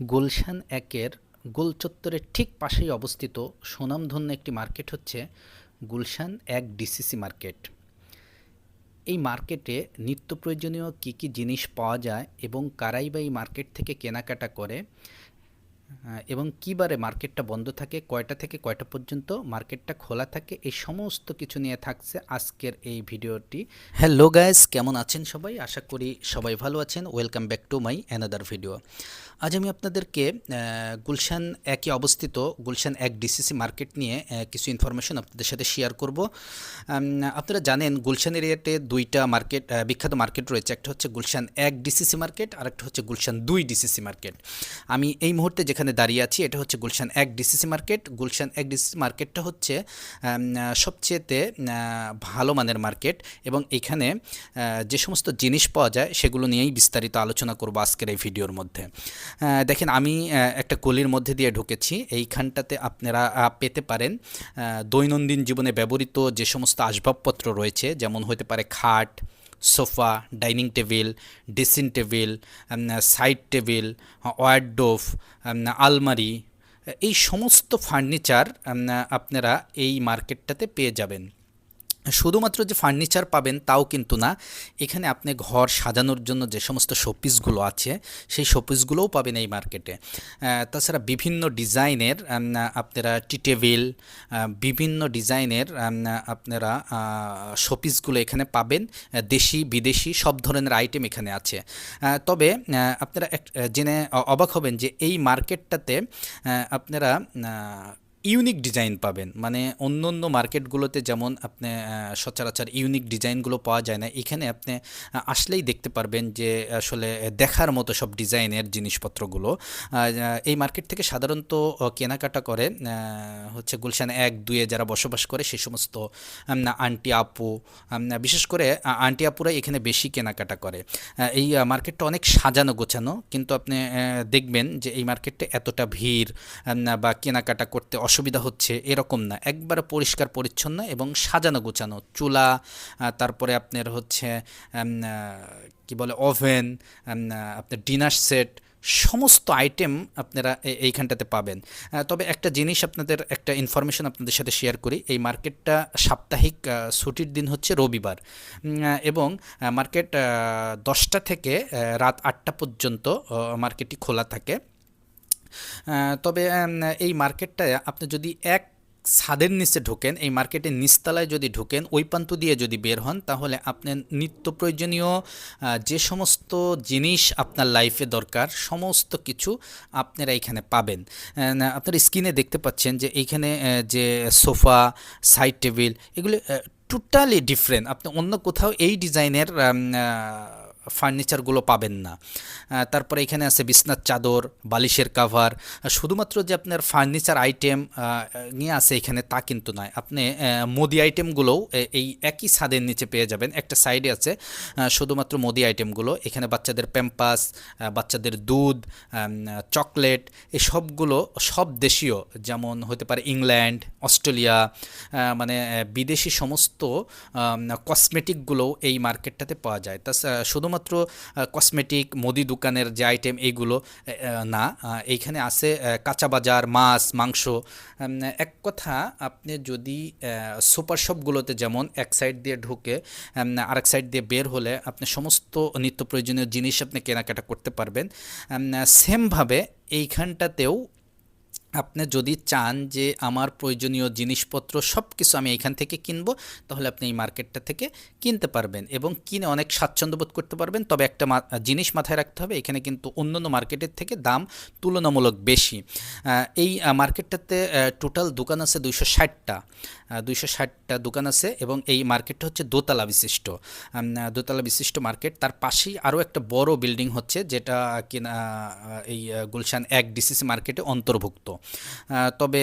গুলশান একের গোল চত্বরের ঠিক পাশেই অবস্থিত সুনামধন্য একটি মার্কেট হচ্ছে গুলশান এক ডিসিসি মার্কেট। এই মার্কেটে নিত্য প্রয়োজনীয় কী কী জিনিস পাওয়া যায় এবং কারাই বা এই মার্কেট থেকে কেনাকাটা করে এবং কী বারে মার্কেটটা বন্ধ থাকে, কয়টা থেকে কয়টা পর্যন্ত মার্কেটটা খোলা থাকে, এই সমস্ত কিছু নিয়ে থাকছে আজকের এই ভিডিওটি। হ্যালো গাইস কেমন আছেন সবাই? আশা করি সবাই ভালো আছেন। Welcome back to my another video আজ আমি আপনাদেরকে গুলশান একই অবস্থিত, গুলশান এক ডিসিসি মার্কেট নিয়ে কিছু ইনফরমেশন আপনাদের সাথে শেয়ার করব। আপনারা জানেন গুলশান এরিয়াতে দুইটা মার্কেট বিখ্যাত মার্কেট রয়েছে। একটা হচ্ছে গুলশান এক ডিসিসি মার্কেট আর একটা হচ্ছে গুলশান দুই ডিসিসি মার্কেট আমি এই মুহূর্তে যেখানে দাঁড়িয়ে আছি, এটা হচ্ছে গুলশান এক ডিসিসি মার্কেট গুলশান এক ডিসিসি মার্কেটটা হচ্ছে সবচেয়েতে ভালো মানের মার্কেট এবং এখানে যে সমস্ত জিনিস পাওয়া যায়, সেগুলো নিয়েই বিস্তারিত আলোচনা করব আজকের এই ভিডিওর মধ্যে। দেখেন আমি একটা কলির মধ্যে দিয়ে ঢুকেছি। এইখানটাতে আপনারা পেতে পারেন দৈনন্দিন জীবনে ব্যবহৃত যে সমস্ত আসবাবপত্র রয়েছে, যেমন হতে পারে খাট, sofa, dining table, dressing table side table wardrobe আলমারি, এই সমস্ত ফার্নিচার আপনারা এই মার্কেটটাতে পেয়ে যাবেন। শুধুমাত্র যে ফার্নিচার পাবেন তাও কিন্তু না। এখানে আপনি ঘর সাজানোর জন্য যে সমস্ত শোপিসগুলো আছে, সেই শোপিসগুলোও পাবেন এই মার্কেটে তাছাড়া বিভিন্ন ডিজাইনের আপনারা টি টেবিল বিভিন্ন ডিজাইনের আপনারা শোপিসগুলো এখানে পাবেন। দেশি, বিদেশি সব ধরনের আইটেম এখানে আছে। তবে আপনারা এক, জেনে অবাক হবেন যে এই মার্কেটটাতে আপনারা ইউনিক ডিজাইন পাবেন। মানে অন্য অন্য মার্কেটগুলোতে যেমন আপনি সচরাচর ইউনিক ডিজাইনগুলো পাওয়া যায় না, এখানে আপনি আসলেই দেখতে পারবেন যে আসলে দেখার মতো সব ডিজাইনের জিনিসপত্রগুলো। এই মার্কেট থেকে সাধারণত কেনাকাটা করে হচ্ছে গুলশান এক, দুয়ে যারা বসবাস করে সেই সমস্ত আন্টি আপু বিশেষ করে আন্টি আপুরা এখানে বেশি কেনাকাটা করে। এই মার্কেটটা অনেক সাজানো গোছানো, কিন্তু আপনি দেখবেন যে এই মার্কেটটা এতটা ভিড় বা কেনাকাটা করতে অসুবিধা হচ্ছে এরকম না। একবারে পরিষ্কার, পরিচ্ছন্ন এবং সাজানো, গোছানো। চুলা তারপরে আপনার হচ্ছে কি বলে, ওভেন আপনার ডিনার সেট, সমস্ত আইটেম আপনারা এইখানটাতে পাবেন। তবে একটা জিনিস আপনাদের, একটা ইনফরমেশন আপনাদের সাথে শেয়ার করি। এই মার্কেটটা সাপ্তাহিক ছুটির দিন হচ্ছে রবিবার। এবং মার্কেট দশটা থেকে রাত আটটা পর্যন্ত মার্কেটটি খোলা থাকে। তবে এই মার্কেটটায় আপনি যদি এক ছাদের নিচে ঢোকেন, এই মার্কেটের নিচতলায় যদি ঢোকেন, ওই প্রান্ত দিয়ে যদি বের হন, তাহলে আপনি নিত্য প্রয়োজনীয় যে সমস্ত জিনিস আপনার লাইফে দরকার, সমস্ত কিছু আপনারা এখানে পাবেন। আপনার স্ক্রিনে দেখতে পাচ্ছেন যে এইখানে যে সোফা সাইড টেবিল এগুলো টোটালি ডিফারেন্ট আপনি অন্য কোথাও এই ডিজাইনের ফার্নিচারগুলো পাবেন না। তারপরে এখানে আছে বিছনার চাদর, বালিশের কাভার শুধুমাত্র যে আপনার ফার্নিচার আইটেম নিয়ে আছে এখানে তা কিন্তু নয়। আপনি মোদি আইটেমগুলোও এই একই ছাদের নিচে পেয়ে যাবেন। একটা সাইডে আছে শুধুমাত্র মোদি আইটেমগুলো এখানে বাচ্চাদের প্যাম্পাস বাচ্চাদের দুধ চকলেট এই সবগুলো সব দেশীয়, যেমন হতে পারে ইংল্যান্ড অস্ট্রেলিয়া মানে বিদেশি সমস্ত কসমেটিকগুলো এই মার্কেটটাতে পাওয়া যায়। তাছাড়া শুধুমাত্র কসমেটিক মুদি দোকানের যে আইটেম এইগুলো না এইখানে আছে কাঁচা বাজার, মাছ, মাংস। এক কথা, আপনি যদি সুপার শপগুলোতে যেমন এক সাইড দিয়ে ঢুকে আরেক সাইড দিয়ে বের হলে আপনি সমস্ত নিত্য প্রয়োজনীয় জিনিস আপনি কেনাকাটা করতে পারবেন। সেমভাবে এইখানটাতেও আপনি যদি চান যে আমার প্রয়োজনীয় জিনিসপত্র সব কিছু আমি এখান থেকে কিনবো, তাহলে আপনি এই মার্কেটটা থেকে কিনতে পারবেন এবং কিনে অনেক স্বাচ্ছন্দ্য বোধ করতে পারবেন। তবে একটা জিনিস মাথায় রাখতে হবে, এখানে কিন্তু অন্যান্য মার্কেটের থেকে দাম তুলনামূলক বেশি। এই মার্কেটটাতে টোটাল দোকান আছে দুইশো ষাটটা। দুইশো ষাটটা দোকান আছে এবং এই মার্কেটটা হচ্ছে দোতলা বিশিষ্ট। দোতলা বিশিষ্ট মার্কেট। তার পাশেই আরও একটা বড় বিল্ডিং হচ্ছে যেটা কিনা এই গুলশান এক ডিসিসি মার্কেটে অন্তর্ভুক্ত। তবে